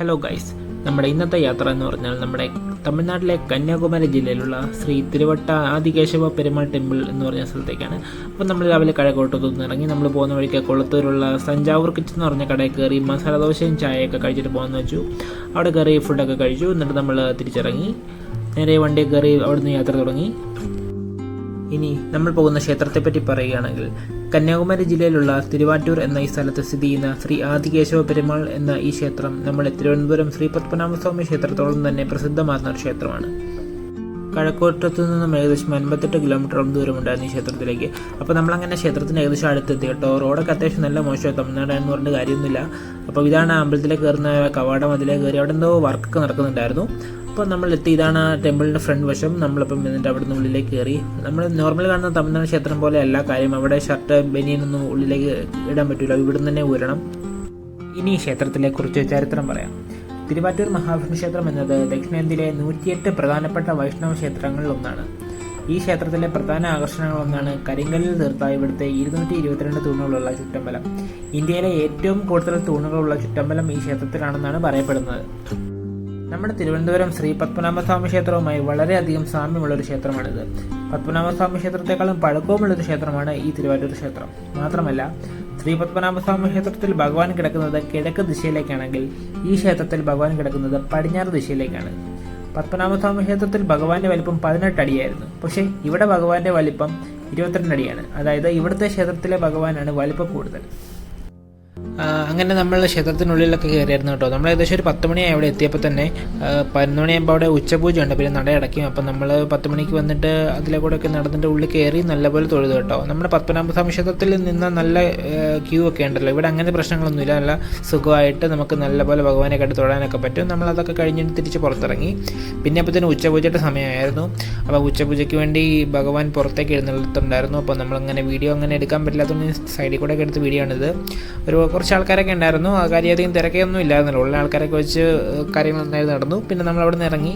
Hello guys നമ്മുടെ ഇന്നത്തെ യാത്ര എന്ന് പറഞ്ഞാൽ നമ്മുടെ തമിഴ്നാട്ടിലെ കന്യാകുമാരി ജില്ലയിലുള്ള ശ്രീ തിരുവട്ട ആദികേശവ പെരുമാൾ ടെമ്പിൾ എന്ന് പറഞ്ഞ സ്ഥലത്തേക്കാണ്. അപ്പം നമ്മൾ രാവിലെ കഴക്കോട്ടത്തു നിന്ന് ഇറങ്ങി നമ്മൾ പോകുന്ന വഴിക്ക് കൊളത്തൂരുള്ള സഞ്ചാവൂർ കിച്ചൻ എന്ന് പറഞ്ഞ കടയിൽ കയറി മസാല ദോശയും ചായയൊക്കെ കഴിച്ചിട്ട് പോകാമെന്ന് വെച്ചു. അവിടെ കയറി ഫുഡൊക്കെ കഴിച്ചു. എന്നിട്ട് നമ്മൾ തിരിച്ചിറങ്ങി. നേരെ വണ്ടി കയറി അവിടുന്ന് യാത്ര തുടങ്ങി. ഇനി നമ്മൾ പോകുന്ന ക്ഷേത്രത്തെപ്പറ്റി പറയുകയാണെങ്കിൽ കന്യാകുമാരി ജില്ലയിലുള്ള തിരുവാറ്റൂർ എന്ന ഈ സ്ഥലത്ത് സ്ഥിതി ചെയ്യുന്ന ശ്രീ ആദികേശവ പെരുമാൾ എന്ന ഈ ക്ഷേത്രം നമ്മുടെ തിരുവനന്തപുരം ശ്രീ പത്മനാഭസ്വാമി ക്ഷേത്രത്തോളം തന്നെ പ്രസിദ്ധമാകുന്ന ഒരു ക്ഷേത്രമാണ്. കഴക്കൂട്ടത്തു നിന്നും ഏകദേശം അൻപത്തെട്ട് കിലോമീറ്ററോളം ദൂരമുണ്ടായിരുന്നു ഈ ക്ഷേത്രത്തിലേക്ക്. അപ്പോൾ നമ്മളങ്ങനെ ക്ഷേത്രത്തിന് ഏകദേശം അടുത്തെത്തി കേട്ടോ. റോഡൊക്കെ അത്യാവശ്യം നല്ല മോശമാണ് തമിഴ്നാടാണെന്ന് പറഞ്ഞിട്ട് കാര്യമൊന്നുമില്ല. അപ്പോൾ ഇതാണ് അമ്പലത്തിലേക്ക് കയറുന്ന കവാടം അതിലേക്ക് കയറി അവിടെ എന്തോ വർക്കൊക്കെ നടക്കുന്നുണ്ടായിരുന്നു. അപ്പോൾ നമ്മൾ എത്തി ഇതാണ് ആ ടെമ്പിളിന്റെ ഫ്രണ്ട് വശം. നമ്മളിപ്പം എന്നിട്ട് അവിടുന്ന് ഉള്ളിലേക്ക് കയറി. നമ്മൾ നോർമൽ കാണുന്ന തമിഴ്നാട് ക്ഷേത്രം പോലെ എല്ലാ കാര്യം. അവിടെ ഷർട്ട് ബനിയനൊന്നും ഉള്ളിലേക്ക് ഇടാൻ പറ്റില്ല ഇവിടുന്ന് തന്നെ ഊരണം. ഇനി ക്ഷേത്രത്തിലെ കുറിച്ച് ചരിത്രം പറയാം. തിരുവാറ്റൂർ മഹാവിഷ്ണു ക്ഷേത്രം എന്നത് ദക്ഷിണേന്ത്യയിലെ നൂറ്റിയെട്ട് പ്രധാനപ്പെട്ട വൈഷ്ണവ ക്ഷേത്രങ്ങളിൽ ഒന്നാണ്. ഈ ക്ഷേത്രത്തിലെ പ്രധാന ആകർഷണങ്ങളൊന്നാണ് കരിങ്കല്ലിൽ തീർത്ത ഇവിടുത്തെ ഇരുന്നൂറ്റി ഇരുപത്തിരണ്ട് തൂണുകളുള്ള ചുറ്റമ്പലം. ഇന്ത്യയിലെ ഏറ്റവും കൂടുതൽ തൂണുകളുള്ള ചുറ്റമ്പലം ഈ ക്ഷേത്രത്തിലാണെന്നാണ് പറയപ്പെടുന്നത്. നമ്മുടെ തിരുവനന്തപുരം ശ്രീ പത്മനാഭസ്വാമി ക്ഷേത്രവുമായി വളരെയധികം സാമ്യമുള്ളൊരു ക്ഷേത്രമാണിത്. പത്മനാഭസ്വാമി ക്ഷേത്രത്തെക്കാളും പഴക്കവുമുള്ളൊരു ക്ഷേത്രമാണ് ഈ തിരുവാറ്റൂർ ക്ഷേത്രം. മാത്രമല്ല ശ്രീ പത്മനാഭസ്വാമി ക്ഷേത്രത്തിൽ ഭഗവാൻ കിടക്കുന്നത് കിഴക്ക് ദിശയിലേക്കാണെങ്കിൽ ഈ ക്ഷേത്രത്തിൽ ഭഗവാൻ കിടക്കുന്നത് പടിഞ്ഞാറ് ദിശയിലേക്കാണ്. പത്മനാഭസ്വാമി ക്ഷേത്രത്തിൽ ഭഗവാന്റെ വലിപ്പം പതിനെട്ട് അടിയായിരുന്നു. പക്ഷേ ഇവിടെ ഭഗവാന്റെ വലിപ്പം ഇരുപത്തിരണ്ട് അടിയാണ്. അതായത് ഇവിടുത്തെ ക്ഷേത്രത്തിലെ ഭഗവാനാണ് വലിപ്പം കൂടുതൽ. അങ്ങനെ നമ്മൾ ക്ഷേത്രത്തിനുള്ളിലൊക്കെ കയറിയായിരുന്നു കേട്ടോ. നമ്മൾ ഏകദേശം ഒരു പത്ത് മണിയായി അവിടെ എത്തിയപ്പോൾ തന്നെ. പതിനൊന്ന് മണിയാകുമ്പോൾ അവിടെ ഉച്ചപൂജ ഉണ്ട്. പിന്നെ നട അടയ്ക്കും. അപ്പം നമ്മൾ പത്ത് മണിക്ക് വന്നിട്ട് അതിലെ കൂടെ ഒക്കെ നടന്നിട്ട് ഉള്ളിൽ കയറി നല്ലപോലെ തൊഴുതു കേട്ടോ. നമ്മുടെ പത്മനാഭസ്വാമി ക്ഷേത്രത്തിൽ നിന്ന് നല്ല ക്യൂ ഒക്കെ ഉണ്ടല്ലോ. ഇവിടെ അങ്ങനെ പ്രശ്നങ്ങളൊന്നുമില്ല നല്ല സുഖമായിട്ട് നമുക്ക് നല്ലപോലെ ഭഗവാനെ കണ്ട് തൊഴാനൊക്കെ പറ്റും. നമ്മൾ അതൊക്കെ കഴിഞ്ഞിട്ട് തിരിച്ച് പുറത്തിറങ്ങി. പിന്നെ അപ്പോൾ തന്നെ ഉച്ചപൂജയുടെ സമയമായിരുന്നു. അപ്പോൾ ഉച്ചപൂജയ്ക്ക് വേണ്ടി ഭഗവാൻ പുറത്തേക്ക് എഴുന്നള്ളത്തുണ്ടായിരുന്നു. അപ്പോൾ നമ്മളങ്ങനെ വീഡിയോ അങ്ങനെ എടുക്കാൻ പറ്റില്ലാത്തതുകൊണ്ട് സൈഡിൽ കൂടെ ഒക്കെ എടുത്ത് വീഡിയോ ആണിത്. ഒരു കുറച്ച് ആൾക്കാരൊക്കെ ഉണ്ടായിരുന്നു. കാര്യധികം തിരക്കൊന്നും ഇല്ലായിരുന്നല്ലോ. ഉള്ള ആൾക്കാരൊക്കെ വെച്ച് കാര്യങ്ങൾ നന്നായി നടന്നു. പിന്നെ നമ്മൾ അവിടെ നിന്ന് ഇറങ്ങി.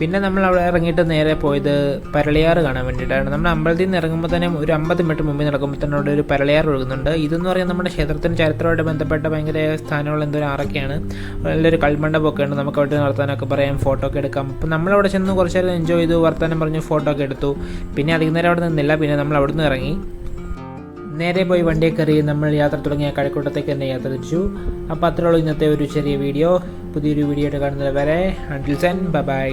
പിന്നെ നമ്മൾ അവിടെ ഇറങ്ങിയിട്ട് നേരെ പോയത് പരളിയാറ് കാണാൻ വേണ്ടിയിട്ടാണ് നമ്മൾ അമ്പലത്തിൽ നിന്ന് ഇറങ്ങുമ്പോൾ തന്നെ ഒരു അമ്പത് മിനിറ്റ് മുമ്പിൽ നടക്കുമ്പോൾ തന്നെ അവിടെ ഒരു പരളിയാർ ഒഴുകുന്നുണ്ട്. ഇതെന്ന് പറയുന്നത് നമ്മുടെ ക്ഷേത്രത്തിന് ചരിത്രമായിട്ട് ബന്ധപ്പെട്ട ഭയങ്കര സ്ഥാനമുള്ള എന്തോ ആറൊക്കെയാണ്. നല്ലൊരു കൽമണ്ഡപമൊക്കെ ഉണ്ട്. നമുക്ക് അവിടെ നടത്താനൊക്കെ പറയാം ഫോട്ടോ ഒക്കെ എടുക്കാം. അപ്പം നമ്മളവിടെ ചെന്ന് കുറച്ചേരം എൻജോയ് ചെയ്തു വർത്താനം പറഞ്ഞു ഫോട്ടോ ഒക്കെ എടുത്തു. പിന്നെ അധികം നേരം അവിടെ നിന്നില്ല. പിന്നെ നമ്മൾ അവിടെ നിന്ന് ഇറങ്ങി. നേരെ പോയി വണ്ടിയെ കയറി നമ്മൾ യാത്ര തുടങ്ങിയ കഴക്കൂട്ടത്തേക്ക് തന്നെ യാത്ര തിരിച്ചു. അപ്പോൾ അത്രയുള്ളൂ ഇന്നത്തെ ഒരു ചെറിയ വീഡിയോ പുതിയൊരു വീഡിയോ ആയിട്ട് കാണുന്നത് വരെ അണ്ടിൽ സെൻ ബൈ